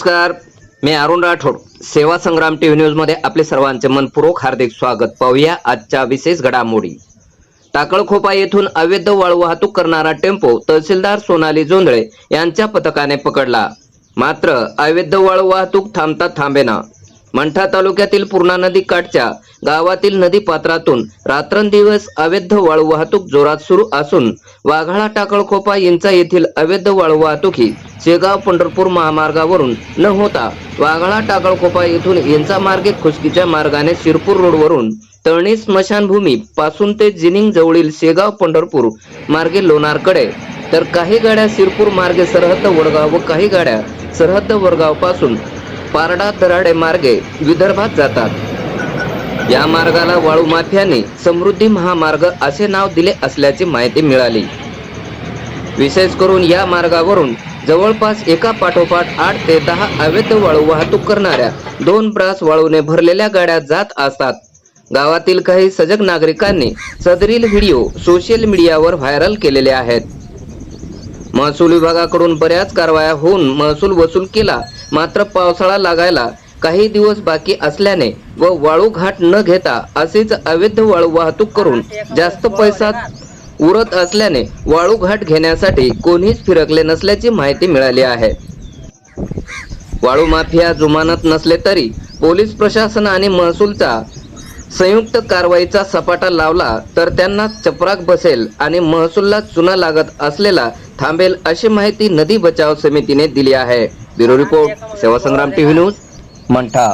नमस्कार. मी अरुण राठोड. सेवा संग्राम टीव्ही न्यूजमध्ये आपले सर्वांचे मनपूर्वक हार्दिक स्वागत. पाहूया आजच्या विशेष घडामोडी. टाकळखोपा येथून अवैध वाळू वाहतूक करणारा टेम्पो तहसीलदार सोनाली जोंधळे यांच्या पथकाने पकडला. मात्र अवैध वाळू वाहतूक थांबता थांबेना. मंठा तालुक्यातील पूर्णा नदी काठच्या गावातील नदी पात्रातून रात्रंदिवस अवैध वाळू वाहतूक जोरात सुरू असून वाघाळा टाकळखोपा यांचा येथील अवैध वाळू वाहतूक ही शेगाव पंढरपूर महामार्गावरून न होता वाघाळा टाकळखोपा येथून यांचा मार्गे खुसकीच्या मार्गाने शिरपूर रोडवरून तळणी स्मशानभूमी पासून ते जिनिंग जवळील शेगाव पंढरपूर मार्गे लोणारकडे. तर काही गाड्या शिरपूर मार्गे सरहद्द वडगाव व काही गाड्या सरहद्द वडगावपासून पारडा तराडे मार्गे विदर्भात जातात. या मार्गाला वाळू माफियाने समृद्धी महामार्ग असे नाव दिले असल्याची माहिती मिळाली. विशेष करून या मार्गावरून जवळपास एका पाठोपाठ आठ ते दहा अवैध वाळू वाहतूक करणाऱ्या दोन ब्रास वाळूने भरलेल्या गाड्या जात असतात. गावातील काही सजग नागरिकांनी सदरील व्हिडिओ सोशल मीडियावर व्हायरल केलेले आहेत. महसूल विभागाकडून बऱ्याच कारवाया होऊन महसूल वसूल केला मात्र पावसाळा लागायला काही दिवस बाकी असल्याने व वाळू घाट न घेता असेच अवैध वाळू वाहतूक करून जास्त पैसा उरत असल्याने वाळू घाट घेण्यासाठी कोणीच फिरकले नसल्याची माहिती मिळाली आहे. वाळू माफिया जुमानत नसले तरी पोलीस प्रशासन आणि महसूलचा संयुक्त कारवाईचा सपाटा लावला तर त्यांना चपराक बसेल आणि महसूलला चुना लागत असलेला थांबेल अशी माहिती नदी बचाव समितीने दिली आहे. ब्युरो रिपोर्ट सेवा संग्राम टीव्ही न्यूज मंठा.